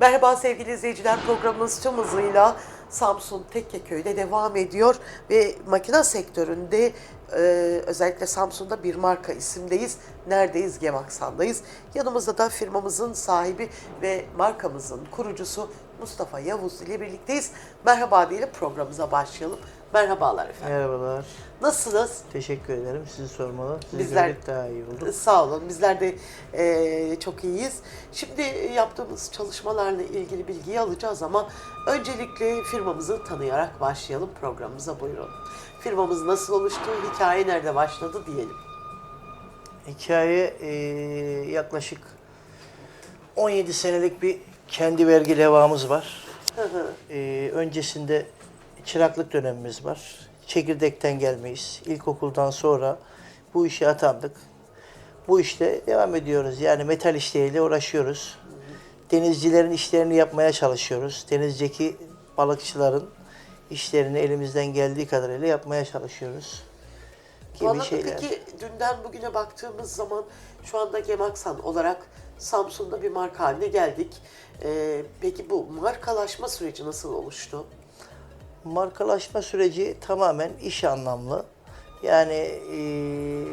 Merhaba sevgili izleyiciler programımız tüm hızıyla Samsun Tekkeköy'de devam ediyor ve makine sektöründe e, özellikle Samsun'da bir marka isimdeyiz. Neredeyiz? Gemaksan'dayız. Yanımızda da firmamızın sahibi ve markamızın kurucusu Mustafa Yavuz ile birlikteyiz. Merhaba diyelim programımıza başlayalım. Merhabalar efendim. Merhabalar. Nasılsınız? Teşekkür ederim. Sizi sormalı. Sizi Bizler- daha iyi olduk. Sağ olun. Bizler de eee, çok iyiyiz. Şimdi yaptığımız çalışmalarla ilgili bilgiyi alacağız ama öncelikle firmamızı tanıyarak başlayalım programımıza buyurun. Firmamız nasıl oluştu, hikaye nerede başladı diyelim. Hikaye eee, yaklaşık 17 senelik bir kendi vergi levhamız var. Eee, öncesinde çıraklık dönemimiz var. Çekirdekten gelmeyiz. İlkokuldan sonra bu işe atandık. Bu işte devam ediyoruz. Yani metal işleriyle uğraşıyoruz. Denizcilerin işlerini yapmaya çalışıyoruz. Denizdeki balıkçıların işlerini elimizden geldiği kadarıyla yapmaya çalışıyoruz. Gibi anlamda şeyler. peki dünden bugüne baktığımız zaman şu anda Gemaksan olarak Samsun'da bir marka haline geldik. Eee, peki bu markalaşma süreci nasıl oluştu? Markalaşma süreci tamamen iş anlamlı. Yani eee,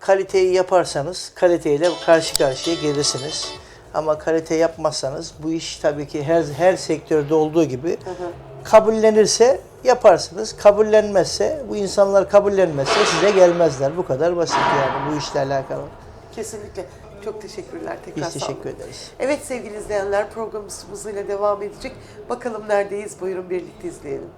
kaliteyi yaparsanız kaliteyle karşı karşıya gelirsiniz. Ama kalite yapmazsanız bu iş tabii ki her her sektörde olduğu gibi kabullenirse yaparsınız. Kabullenmezse bu insanlar kabullenmezse size gelmezler. Bu kadar basit yani bu işle alakalı. Kesinlikle. Çok teşekkürler. Tekrar Biz teşekkür olun. ederiz. Evet sevgili izleyenler programımız hızıyla devam edecek. Bakalım neredeyiz? Buyurun birlikte izleyelim.